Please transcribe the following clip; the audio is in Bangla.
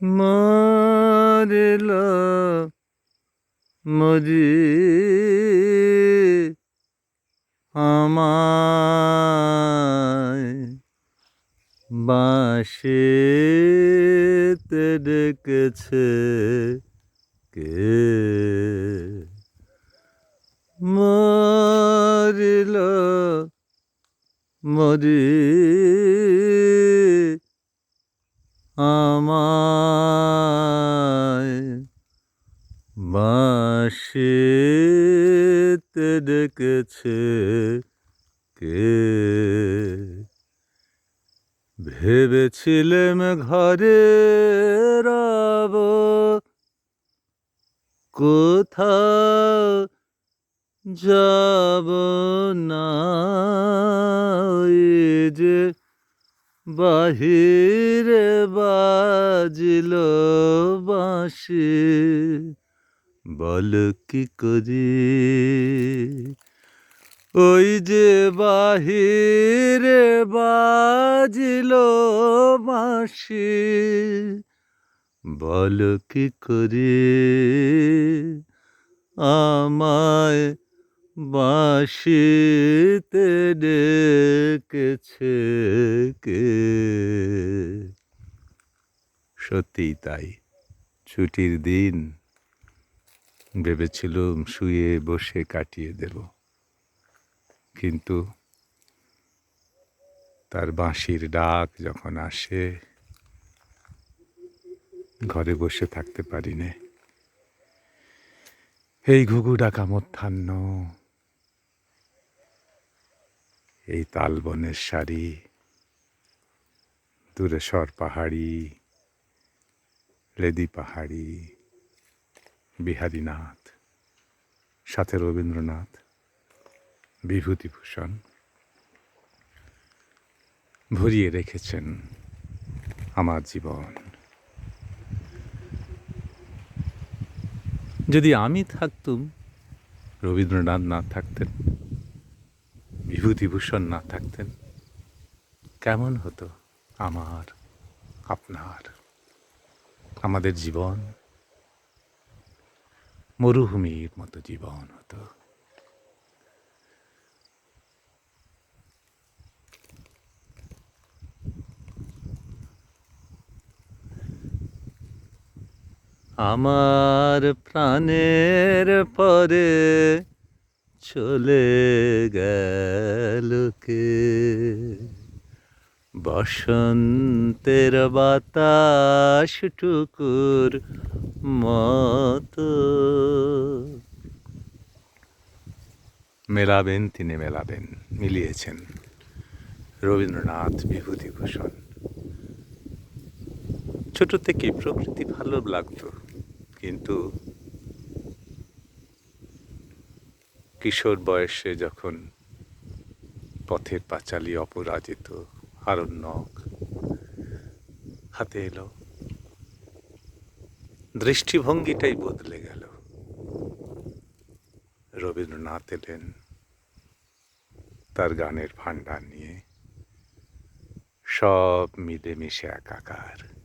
মরিল মরি আমায় বাঁশিতে ডেকেছে কে? মরিল মরি আমায় বাঁশিতে ডেকেছে কে? ভেবেছিলাম ঘরে রব। কোথাও যাব না যে বাহিরে বাজিল বাঁশি। বল কি করি ওই যে বাহিরে বাজিল মাসি বল কি করি আমায় বাঁশিতে ডেকেছে কে সত্যিই তাই। ছুটির দিন ভেবেছিলুম শুয়ে বসে কাটিয়ে দেব। কিন্তু তার বাঁশির ডাক যখন আসে, ঘরে বসে থাকতে পারি নে এই ঘুঘু ডাকা মধ্যাহ্ন, এই তালবনের শাড়ি দূরে সর পাহাড়ি, লেদি পাহাড়ি বিহারীনাথ, সাথে রবীন্দ্রনাথ, বিভূতিভূষণ ভরিয়ে রেখেছেন আমার জীবন। যদি আমি থাকতুম, রবীন্দ্রনাথ না থাকতেন, বিভূতিভূষণ না থাকতেন, কেমন হতো আমার, আপনার, আমাদের জীবন? মরুভূমির মতো জীবন হতো আমার প্রাণের পরে চলে গেল কে বসন্তের বাতাস টুকুর মত। মেলাবেন, তিনি মেলাবেন, মিলিয়েছেন। রবীন্দ্রনাথ বিভূতিভূষণ। ছোট থেকে প্রকৃতি ভালো লাগতো, কিন্তু কিশোর বয়সে যখন পথের পাঁচালী অপরাজিত আরণ্যক হাতে এলো। দৃষ্টিভঙ্গিটাই বদলে গেল। রবীন্দ্রনাথ এলেন তার গানের ভাণ্ডার নিয়ে। সব মিলেমিশে একাকার।